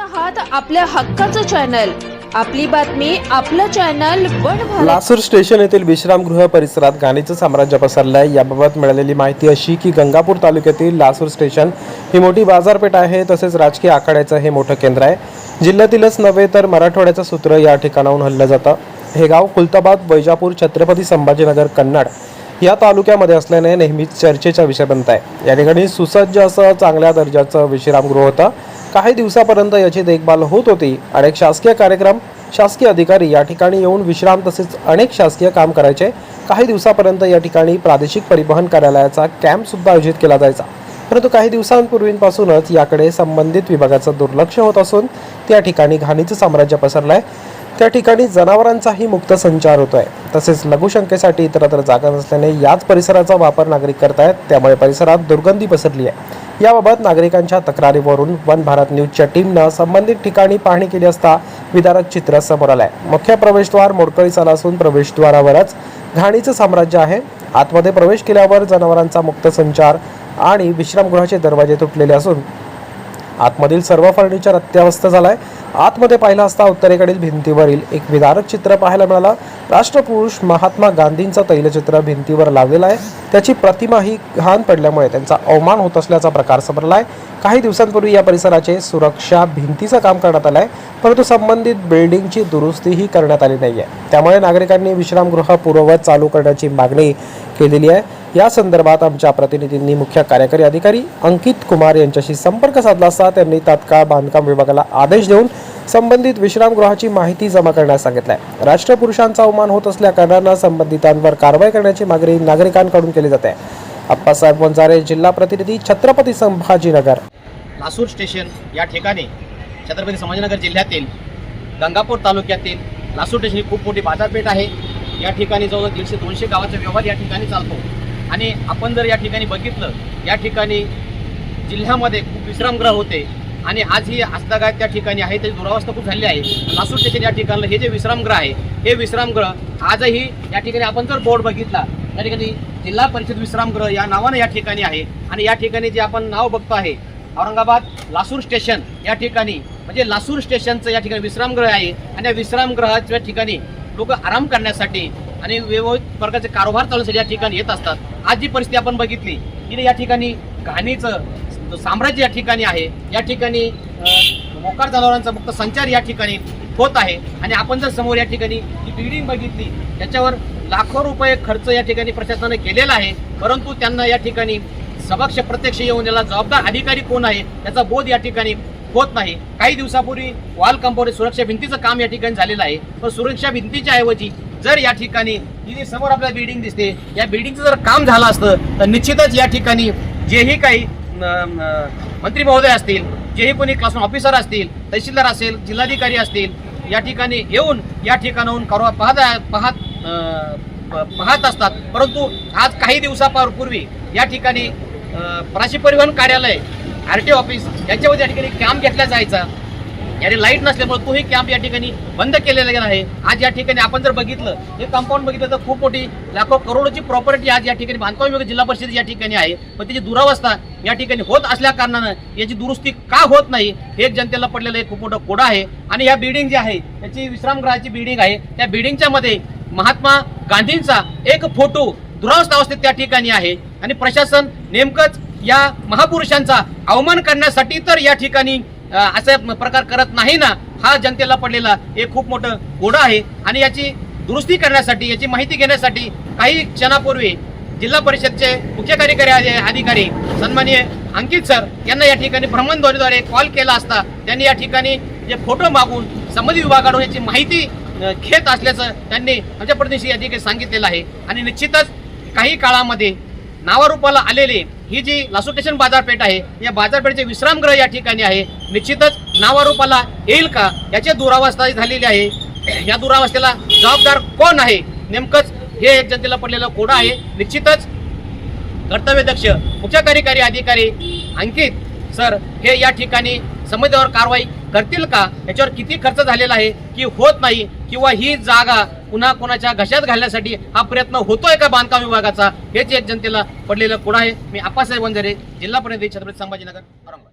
आहात आपल्या हक्काचं चॅनल. आपली बातमी आपलं चॅनल वन लासूर स्टेशन येथील विश्रामगृह परिसरात गाणीचं साम्राज्य पसरलं आहे याबाबत मिळालेली माहिती अशी की गंगापूर तालुक्यातील लासूर स्टेशन ही मोठी बाजारपेठ आहे तसेच राजकीय आखाड्याचं हे मोठं केंद्र आहे. जिल्ह्यातीलच नव्हे तर मराठवाड्याचं सूत्र या ठिकाणाहून हल्लं जातं. हे गाव कुलताबाद वैजापूर छत्रपती संभाजीनगर कन्नड या तालुक्यामध्ये असल्याने नेहमीच चर्चेचा विषय बनत आहे. या ठिकाणी सुसज्ज असं चांगल्या दर्जाचं विश्रामगृह होतं. काही दिवसापर्यंत याची देखभाल होत होती. अनेक शासकीय कार्यक्रम शासकीय अधिकारी या ठिकाणी येऊन विश्राम तसेच अनेक शासकीय काम करायचे. काही दिवसापर्यंत या ठिकाणी प्रादेशिक परिवहन कार्यालयाचा कॅम्पसुद्धा आयोजित केला जायचा. परंतु काही दिवसांपूर्वींपासूनच याकडे संबंधित विभागाचं दुर्लक्ष होत असून त्या ठिकाणी घाणीचं साम्राज्य पसरलं आहे त्या ठिकाणी जनावरांचाही मुक्त संचार होतोय. तसेच लघुशंकेसाठी इतरत्र जागा नसल्याने याच परिसराचा वापर नागरिक करतायत त्यामुळे परिसरात दुर्गंधी पसरली आहे. याबाबत नागरिकांच्या तक्रारीवरून वन भारत न्यूजच्या टीमनं संबंधित ठिकाणी पाहणी केली असता विदारक चित्र समोर आलंय. मुख्य प्रवेशद्वार मोडकळी चाला असून प्रवेशद्वारावरच घाणीचं साम्राज्य आहे. आतमध्ये प्रवेश केल्यावर जनावरांचा मुक्त संचार आणि विश्रामगृहाचे दरवाजे तुटलेले असून आतमधील सर्व फर्निचर अत्यवस्थ झालाय. आतमध्ये पाहिला असता उत्तरेकडील भिंतीवरील एक विदारक चित्र पाहायला मिळालं. राष्ट्रपुरुष महात्मा गांधींचं तैलचित्र भिंतीवर लावलेलं आहे. त्याची प्रतिमा ही घाण पडल्यामुळे त्यांचा अवमान होत असल्याचा प्रकार समरला आहे काही दिवसांपूर्वी या परिसराचे सुरक्षा भिंतीचं काम करण्यात आलं आहे परंतु संबंधित बिल्डिंगची दुरुस्तीही करण्यात आली नाही आहे त्यामुळे नागरिकांनी विश्रामगृह पूर्ववत चालू करण्याची मागणी केलेली आहे. या संदर्भात आमच्या प्रतिनिधींनी मुख्य कार्यकारी अधिकारी अंकित कुमार यांच्याशी संपर्क साधला असता त्यांनी तात्काळ बांधकाम विभागाला आदेश देऊन संबंधित विश्रामगृहाची माहिती जमा करण्यास सांगितलं आहे राष्ट्रपुरुषांचा अवमान होत असल्या कारणानं संबंधितांवर कारवाई करण्याची मागणी नागरिकांकडून केली जाते. अप्पासाहेब वंजारे जिल्हा प्रतिनिधी छत्रपती संभाजीनगर. लासूर स्टेशन या ठिकाणी छत्रपती संभाजीनगर जिल्ह्यातील गंगापूर तालुक्यातील लासूर स्टेशन ही खूप मोठी बाजारपेठ आहे. या ठिकाणी जवळजवळ दीडशे दोनशे गावाचा व्यवहार या ठिकाणी चालतो. आणि आपण जर या ठिकाणी बघितलं या ठिकाणी जिल्ह्यामध्ये खूप विश्रामगृह होते आणि आज ही आस्थागायत त्या ठिकाणी आहे त्याची दुरावस्था खूप झाली आहे. लासूर स्टेशन या ठिकाणलं हे जे विश्रामगृह आहे हे विश्रामगृह आजही या ठिकाणी आपण जर बोर्ड बघितला त्या ठिकाणी जिल्हा परिषद विश्रामगृह या नावानं या ठिकाणी आहे. आणि या ठिकाणी जे आपण नाव बघतो आहे औरंगाबाद लासूर स्टेशन या ठिकाणी म्हणजे लासूर स्टेशनचं या ठिकाणी विश्रामगृह आहे. आणि या विश्रामगृहाच्या ठिकाणी लोक आराम करण्यासाठी आणि विविध प्रकारचे कारभार चालवण्यासाठी या ठिकाणी येत असतात. आज जी परिस्थिती आपण बघितली की या ठिकाणी घाणीचं साम्राज्य या ठिकाणी आहे या ठिकाणी मोकार जनावरांचा मुक्त संचार या ठिकाणी होत आहे. आणि आपण जर समोर या ठिकाणी ही बिल्डिंग बघितली त्याच्यावर लाखो रुपये खर्च या ठिकाणी प्रशासनाने केलेला आहे. परंतु त्यांना या ठिकाणी समक्ष प्रत्यक्ष येऊन याला जबाबदार अधिकारी कोण आहे त्याचा बोध या ठिकाणी होत नाही. काही दिवसापूर्वी वॉल कंपाऊंड सुरक्षा भिंतीचं काम या ठिकाणी झालेलं आहे. पण सुरक्षा भिंतीच्या ऐवजी जर या ठिकाणी ही जी समोर आपल्याला बिल्डिंग दिसते या बिल्डिंगचं जर काम झालं असतं तर निश्चितच या ठिकाणी जेही काही मंत्री महोदय असतील जेही कोणी क्लासरूम ऑफिसर असतील तहसीलदार असेल जिल्हाधिकारी असतील या ठिकाणी येऊन या ठिकाणाहून कारवा पाहत पाहत पाहत असतात. परंतु आज काही दिवसापूर्वी या ठिकाणी प्राशी परिवहन कार्यालय आर टी ऑफिस यांच्यामध्ये या ठिकाणी कॅम्प घेतला जायचा. याने लाइट नसल्यामुळे तोही कॅम्प या ठिकाणी बंद केलेला गेला आहे. आज या ठिकाणी आपण जर बघितलं हे कंपाऊंड बघितलं तर खूप मोठी लाखो करोडोची प्रॉपर्टी आज या ठिकाणी बांधकाम विभाग जिल्हा परिषद या ठिकाणी आहे. पण त्याची दुरावस्था या ठिकाणी होत असल्या कारणानं याची दुरुस्ती का होत नाही हे जनतेला पडलेलं एक खूप मोठं कोडा आहे. आणि या बिल्डिंग जी आहे त्याची विश्रामगृहाची बिल्डिंग आहे. त्या बिल्डिंगच्या मध्ये महात्मा गांधींचा एक फोटो दुरावस्था अवस्थेत त्या ठिकाणी आहे. आणि प्रशासन नेमकंच या महापुरुषांचा अवमान करण्यासाठी तर या ठिकाणी असे प्रकार करत नाही ना हा जनतेला पडलेला एक खूप मोठं गोडं आहे. आणि याची दुरुस्ती करण्यासाठी याची माहिती घेण्यासाठी काही क्षणापूर्वी जिल्हा परिषदचे मुख्य कार्यकारी अधिकारी सन्माननीय अंकित सर यांना या ठिकाणी भ्रमणध्वनीद्वारे कॉल केला असता त्यांनी या ठिकाणी जे फोटो मागून संबंधित विभागाकडून याची माहिती घेत असल्याचं त्यांनी आमच्या प्रतिनिधी या ठिकाणी सांगितलेलं आहे. आणि निश्चितच काही काळामध्ये नावारूपाला आलेले ही जी लासू बाजारपेठ आहे या बाजारपेठेचे विश्रामगृह या ठिकाणी आहे. निश्चितच नावारूपाला येईल का? याची दुरावस्था झालेली आहे. या दुरावस्थेला जबाबदार कोण आहे? नेमकंच हे एक जनतेला पडलेलं कोडं आहे. निश्चितच कर्तव्यदक्ष मुख्य कार्यकारी अधिकारी अंकित सर हे या ठिकाणी संबंधितावर कारवाई करतील का? याच्यावर किती खर्च झालेला आहे की होत नाही किंवा ही जागा पुन्हा कोणाच्या घशात घालण्यासाठी हा प्रयत्न होतोय का बांधकाम विभागाचा? हेच एक जनतेला पडलेलं कोड आहे. मी आप्पासाहेब वंजारे जिल्हा प्रतिनिधी छत्रपती संभाजीनगर औरंगाबाद.